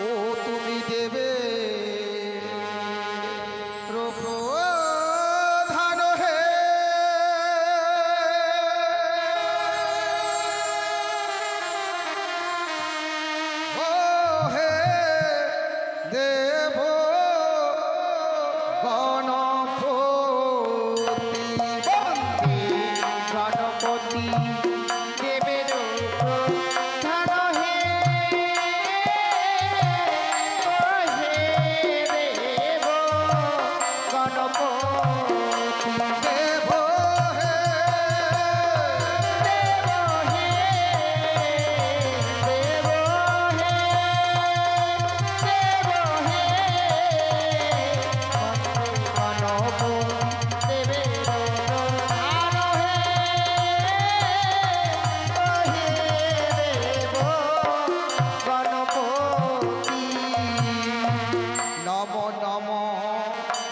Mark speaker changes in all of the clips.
Speaker 1: ও তুমি দেবে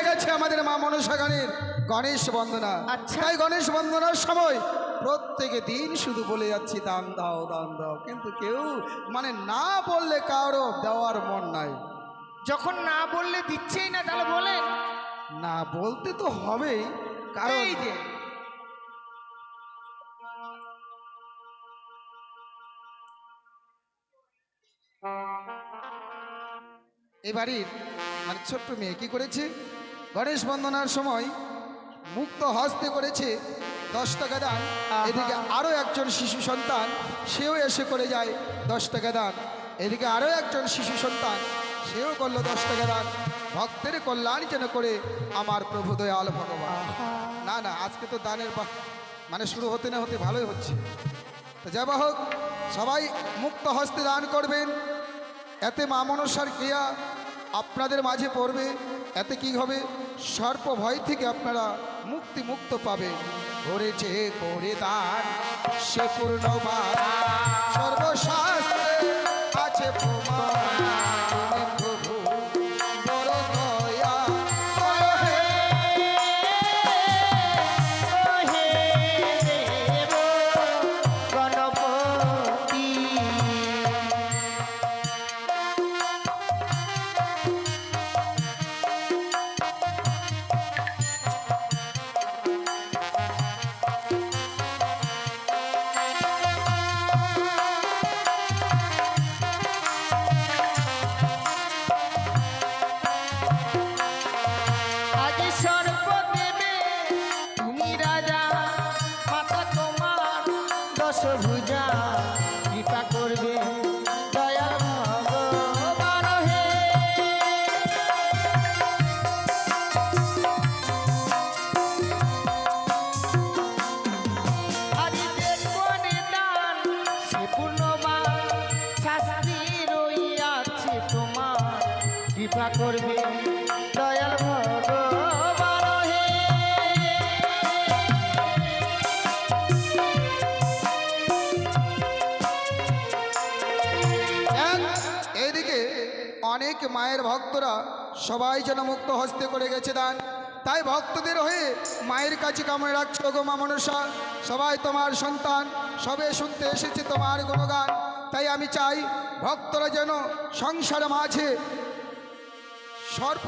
Speaker 1: হয়ে গেছে আমাদের মা মনসা গানের গণেশ বন্দনা।
Speaker 2: আচ্ছা।
Speaker 1: তাই গণেশ বন্দনার সময় প্রত্যেকে দিন শুধু বলে যাচ্ছি দান দাও দান দাও। কিন্তু কেউ মানে না বললে কারও দেওয়ার মন নাই।
Speaker 2: যখন না বললে দিচ্ছেই না তাহলে বলে?
Speaker 1: না বলতে তো হবেই কারণ
Speaker 2: যে।
Speaker 1: এই বাড়ির মানে ছোট্ট মেয়ে কি করেছে? গণেশ বন্দনার সময় মুক্ত হস্তে করেছে দশ টাকা দান। এদিকে আরও একজন শিশু সন্তান সেও এসে করে যায় দশ টাকা দান। এদিকে আরও একজন শিশু সন্তান সেও করল দশ টাকা দান। ভক্তের কল্যাণ যেন করে আমার প্রভু দয়াল ভগবান। না না আজকে তো দানের মানে শুরু হতে না হতে ভালোই হচ্ছে। তো যা হোক সবাই মুক্ত হস্তে দান করবেন। এতে মা মনসার ক্রিয়া আপনাদের মাঝে পড়বে। এতে কি হবে? সর্প ভয় থেকে আপনারা মুক্তি মুক্ত পাবে করেছে করে দান, সে পূর্ণ সর্বশাস্ত্রে আছে প্রমাণ।
Speaker 2: ভুজা কৃপা করবে দয়াল ভগবান হে। আজ দেখব নিদান, সে পূর্ণবান শাস্তি রইয়াছে তোমার। কৃপা করবে
Speaker 1: অনেক মায়ের ভক্তরা সবাই যেন মুক্ত হস্তে করে গেছে দান। তাই ভক্তদের হয়ে মায়ের কাছে কামড়ে রাখছো গো মা মনসা। সবাই তোমার সন্তান, সবে শুনতে এসেছে তোমার গুণগান। তাই আমি চাই ভক্তরা যেন সংসার মাঝে সর্ব